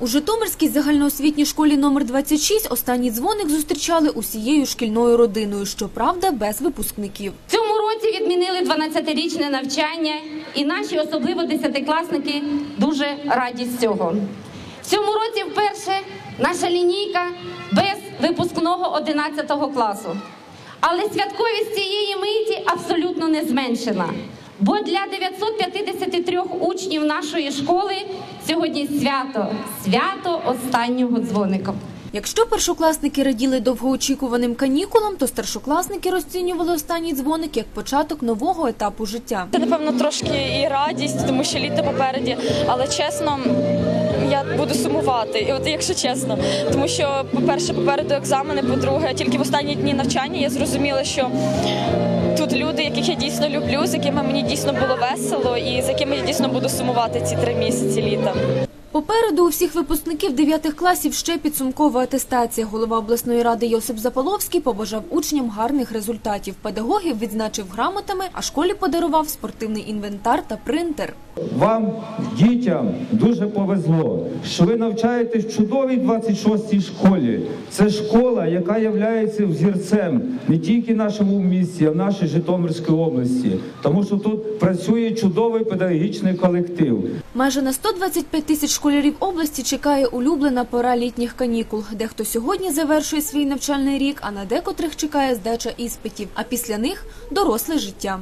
У Житомирській загальноосвітній школі номер 26 останній дзвоник зустрічали усією шкільною родиною, щоправда, без випускників. Цьому році відмінили 12-річне навчання, і наші, особливо десятикласники, дуже раді з цього. В цьому році вперше наша лінійка без випускного 11 класу. Але святковість цієї миті абсолютно не зменшена. Бо для 953 учнів нашої школи сьогодні свято, свято останнього дзвоника. Якщо першокласники раділи довгоочікуваним канікулам, то старшокласники розцінювали останній дзвоник як початок нового етапу життя. Це напевно трошки і радість, тому що літо попереді. Але чесно, я буду сумувати. І от якщо чесно, тому що, по-перше, попереду екзамени, по-друге, тільки в останні дні навчання я зрозуміла, що яких я дійсно люблю, з якими мені дійсно було весело, і з якими я дійсно буду сумувати ці три місяці літа. Попереду у всіх випускників 9 класів ще підсумкова атестація. Голова обласної ради Йосип Запаловський побажав учням гарних результатів. Педагогів відзначив грамотами, а школі подарував спортивний інвентар та принтер. Вам, дітям, дуже повезло, що ви навчаєтесь в чудовій 26-й школі. Це школа, яка є взірцем не тільки нашому місті, а в нашій Житомирській області, тому що тут працює чудовий педагогічний колектив. Майже на 125 тисяч школярів області чекає улюблена пора літніх канікул. Дехто сьогодні завершує свій навчальний рік, а на декотрих чекає здача іспитів. А після них доросле життя.